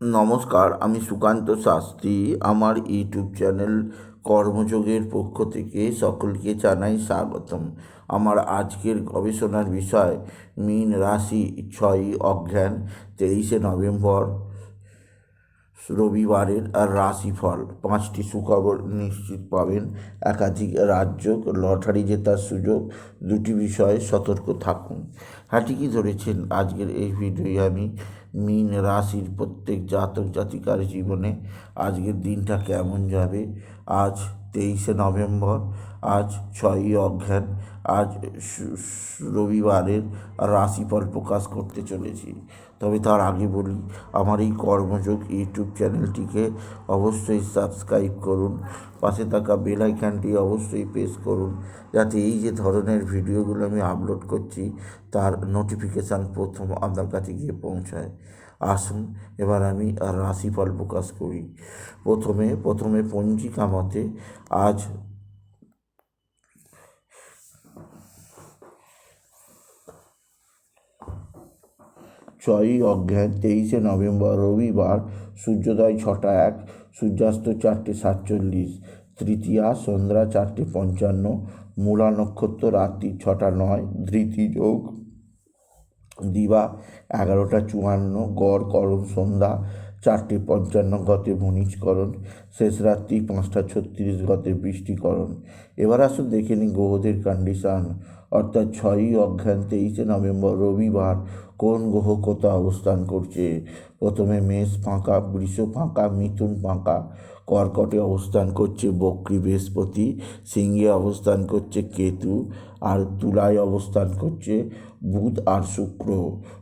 নমস্কার, আমি সুকান্ত শাস্ত্রী। আমার ইউটিউব চ্যানেল কর্মযোগের পক্ষ থেকে সকলকে জানাই স্বাগতম। আমার আজকের গবেষণার বিষয়, মীন রাশি ছয়ই অজ্ঞান তেইশে নভেম্বর। রবিবারের রাশিফল। পাঁচটি সুখবর নিশ্চিত পাবেন। একাধিক রাজ্য লটারি জেতার সুযোগ, দুটি বিষয়ে সতর্ক থাকুন। হ্যাঁ ঠিকই ধরেছেন? আজকের এই ভিডিওয়ে আমি মিন রাশির প্রত্যেক জাতক জাতিকার জীবনে আজকের দিনটা কেমন যাবে? আজ তেইশে নভেম্বর, আজ ছয়ই অজ্ঞান আজ রবিবারের রাশিফল প্রকাশ করতে চলেছি। তবে তার আগে বলি, আমার এই কর্মযোগ ইউটিউব চ্যানেলটিকে অবশ্যই সাবস্ক্রাইব করুন, পাশে থাকা বেল আইকনটি অবশ্যই প্রেস করুন, যাতে এই যে ধরনের ভিডিওগুলো আমি আপলোড করছি, তার নোটিফিকেশান প্রথম আপনার কাছে গিয়ে পৌঁছায়। আসুন, এবার আমি আর রাশিফল প্রকাশ করি। প্রথমে প্রথমে পঞ্জিকা মতে আজ ছয়ই অজ্ঞান, তেইশে নভেম্বর, রবিবার, সূর্যোদয় ছটা এক, সূর্যাস্ত চারটে সাতচল্লিশ, তৃতীয়া সন্ধ্যা চারটে পঞ্চান্ন, মূলা নক্ষত্র রাত্রি ছটা নয়, ধৃতি যোগ দিবা, এগারোটা চুয়ান্ন, গড় করণ সন্ধ্যা, চারটে পঞ্চান্ন, গতে ভূমিষ্করণ শেষ রাত্রি পাঁচটা ছত্রিশ, গতে বৃষ্টিকরণ এবার আসুন দেখে নিই গ্রহদের কন্ডিশান অর্থাৎ ছয়ই অজ্ঞান তেইশে নভেম্বর, রবিবার কোন গ্রহ কোথা অবস্থান করছে? প্রথমে মেষ ফাঁকা, বৃষ ফাঁকা, মিথুন ফাঁকা, কর্কটে অবস্থান করছে, বক্রী বৃহস্পতি, সিংহে অবস্থান করছে, কেতু, আর তুলায় অবস্থান করছে, বুধ আর শুক্র।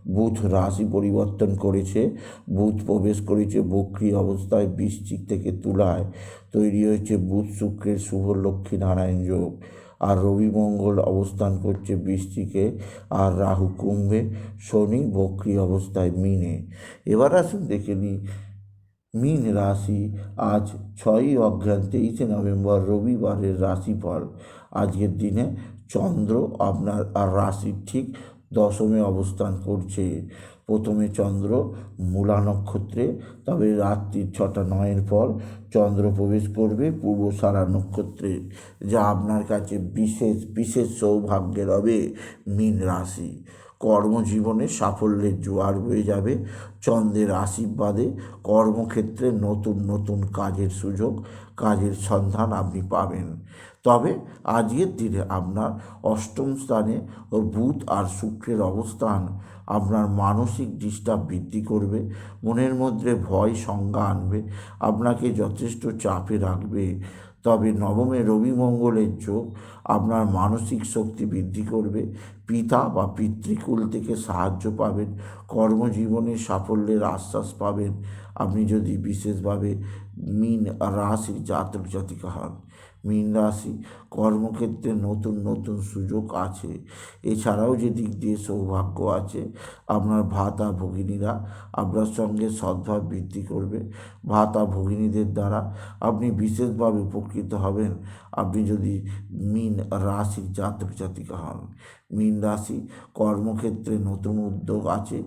বুধ রাশি পরিবর্তন করেছে, বুধ প্রবেশ করেছে বক্রী অবস্থায় বৃশ্চিক থেকে তুলায়। তৈরি হয়েছে বুধ শুক্রের শুভ লক্ষ্মী নারায়ণ যোগ। আর রবি মঙ্গল অবস্থান করছে বৃষ্টিকে, আর রাহু কুম্ভে, শনি বক্রি অবস্থায় মিনে। এবার আসুন দেখে নিই মিন রাশি। আজ ছয়ই অজ্ঞান তেইশে নভেম্বর, রবিবারের রাশিফল। আজকের দিনে চন্দ্র আপনার আর রাশির ঠিক দশমে অবস্থান করছে। প্রথমে চন্দ্র মূলা নক্ষত্রে, তবে রাত্রি ছটা নয়ের পর চন্দ্র প্রবেশ করবে পূর্ব সারা নক্ষত্রে, যা আপনার কাছে বিশেষ বিশেষ সৌভাগ্যের হবে মীন রাশি। কর্মজীবনে সাফল্যের জোয়ার বয়ে যাবে। চন্দ্রের আশীর্বাদে কর্মক্ষেত্রে নতুন নতুন কাজের সুযোগ, কাজের সন্ধান আপনি পাবেন। তবে আজকের দিনে আপনার অষ্টম স্থানে ও বুধ আর শুক্রের অবস্থান আপনার মানসিক ডিস্টার্ব বৃদ্ধি করবে, মনের মধ্যে ভয়, সংজ্ঞা আনবে, আপনাকে যথেষ্ট চাপে রাখবে। তবে নবমে রবি মঙ্গলের যোগ আপনার মানসিক শক্তি বৃদ্ধি করবে, পিতা বা পিতৃকুল থেকে সাহায্য পাবেন কর্মজীবনে সাফল্যের আশ্বাস পাবেন। আপনি যদি বিশেষভাবে মিন রাশির জাতক জাতিকা হন মীন রাশি, কর্মক্ষেত্রে নতুন নতুন সুযোগ আছে। এছাড়াও যে দিক দিয়ে সৌভাগ্য আছে, আপনার ভাতা ভগিনীরা আপনার সঙ্গে সদ্ভাব বৃদ্ধি করবে। ভাতা ভগিনীদের দ্বারা আপনি বিশেষভাবে উপকৃত হবেন। আপনি যদি মীন রাশির জাতক জাতিকা হন, মীন রাশি কর্মক্ষেত্রে নতুন উদ্যোগ আছে,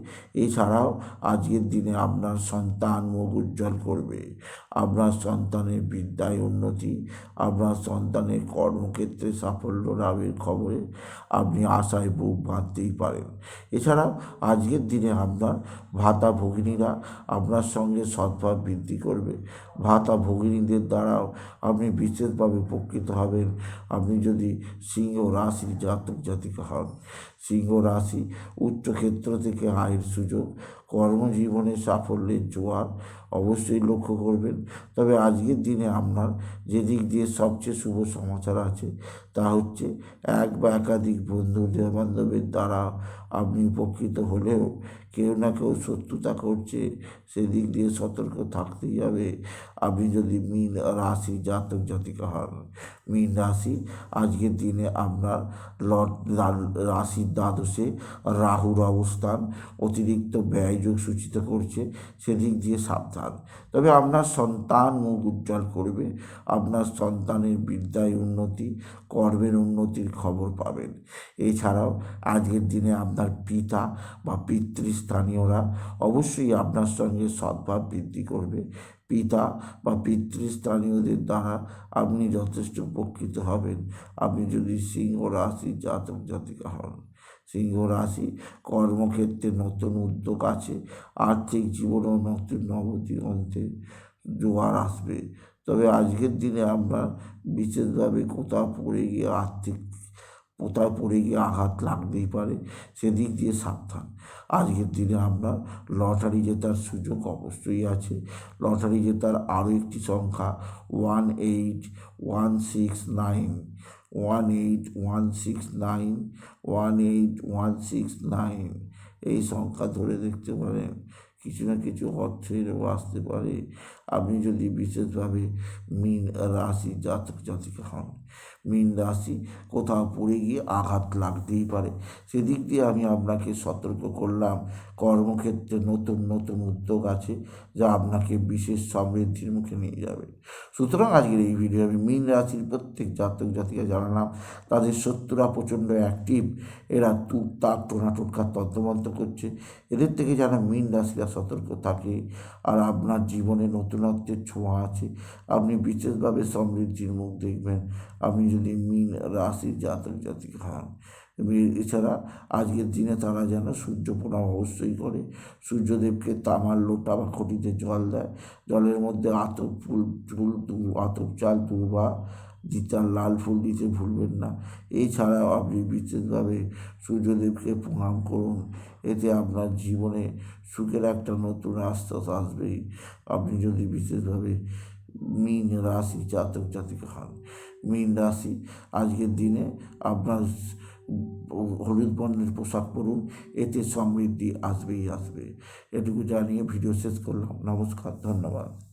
এছাড়াও আজকের দিনে আপনার সন্তান মুখ উজ্জ্বল করবে, আপনার সন্তানের বিদ্যায় উন্নতি, আপনার সন্তানের কর্মক্ষেত্রে সাফল্য লাভের খবরে আপনি আশায় বুক বাঁধতেই পারেন। এছাড়াও আজকের দিনে আপনার ভাতা ভগিনীরা আপনার সঙ্গে সদ্ভাব বৃদ্ধি করবে। ভাতা ভগিনীদের দ্বারাও আপনি বিশেষভাবে উপকৃত হবেন। আপনি যদি সিংহ রাশির জাতক জাতিকা হন সিংহ রাশি উচ্চক্ষেত্র থেকে আয়ের সুযোগ, কর্মজীবনে সাফল্যের জোয়ার অবশ্যই লক্ষ্য করবেন। তবে আজকের দিনে আপনার যে দিক দিয়ে সবচেয়ে শুভ সমাচার আছে তা হচ্ছে এক বা একাধিক বন্ধু বান্ধবের দ্বারা আপনি উপকৃত হলেও কেউ না কেউ শত্রুতা করছে, সেদিক দিয়ে সতর্ক থাকতেই হবে। আপনি যদি মীন রাশি জাতক জাতিকা হন, মীন রাশি আজকের দিনে আপনার লট রাশির দ্বাদশে রাহুর অবস্থান অতিরিক্ত ব্যয়যোগ সূচিত করছে, সেদিক দিয়ে সাবধান। তবে আপনার সন্তান মুখ উজ্জ্বল করবে, আপনার সন্তানের বিদ্যায় উন্নতি, কর্মের উন্নতির খবর পাবেন। এছাড়াও আজকের দিনে আপনার পিতা বা পিতৃস্থানীয়রা অবশ্যই আপনার সঙ্গে সদ্ভাব বৃদ্ধি করবে। পিতা বা পিতৃস্থানীয়দের দ্বারা আপনি যথেষ্ট উপকৃত হবেন। আপনি যদি সিংহ রাশির জাতক, জাতিকা হন সিংহ রাশি, কর্মক্ষেত্রে নতুন উদ্যোগ আছে, আর্থিক জীবনেও নতুন নবদিগন্তে জোয়ার আসবে। তবে আজকের দিনে আমরা বিশেষভাবে কোথাও পড়ে গিয়ে আর্থিক, কোথাও পড়ে গিয়ে আঘাত লাগতেই পারে, সেদিক দিয়ে সাবধান। আজকের দিনে আপনার লটারি জেতার সুযোগ অবশ্যই আছে। লটারি জেতার আরও একটি সংখ্যা one eight one six nine one eight one six nine one eight one six nine এই সংখ্যা ধরে দেখতে পারেন কিছু না কিছু অর্থেরও আসতে পারে। আপনি যদি বিশেষভাবে মীন রাশি জাতক জাতিকা হন মীন রাশি কোথাও পড়ে গিয়ে আঘাত লাগতেই পারে। সেদিক দিয়ে আমি আপনাকে সতর্ক করলাম। কর্মক্ষেত্রে নতুন নতুন উদ্যোগ আছে যা আপনাকে বিশেষ সমৃদ্ধির মুখে নিয়ে যাবে। সুতরাং আজকের এই ভিডিও আমি মীন রাশির প্রত্যেক জাতক জাতিকা জানালাম, তাদের শত্রুরা প্রচণ্ড অ্যাক্টিভ এরা তুক তাক টোনা, টোটকা, তন্ত্রমন্ত্র করছে। এদের থেকে যেন মীন রাশিরা সতর্ক থাকে আর আপনার জীবনে নতুনত্বের ছোঁয়া আছে, আপনি বিশেষভাবে সমৃদ্ধির মুখ দেখবেন। আপনি যদি মীন রাশির জাতক জাতিকা হন এছাড়া আজকের দিনে তারা যেন সূর্য প্রণাম অবশ্যই করে। সূর্যদেবকে তামার লোটা বা খটিতে জল দেয়। জলের মধ্যে আতপ ফুল ফুল আতপ চাল তুলবা দিতার লাল ফুল দিতে ভুলবেন না। এছাড়াও আপনি বিশেষভাবে সূর্যদেবকে প্রণাম করুন। এতে আপনার জীবনে সুখের একটা নতুন আশ্বাস আসবেই। আপনি যদি বিশেষভাবে মীন রাশি, জাতক জাতিক হন মীন রাশি আজকের দিনে আপনার হলুদ বর্ণের পোশাক পরুন, এতে সমৃদ্ধি আসবেই আসবে। এটুকু জানিয়ে ভিডিও শেষ করলাম। নমস্কার, ধন্যবাদ।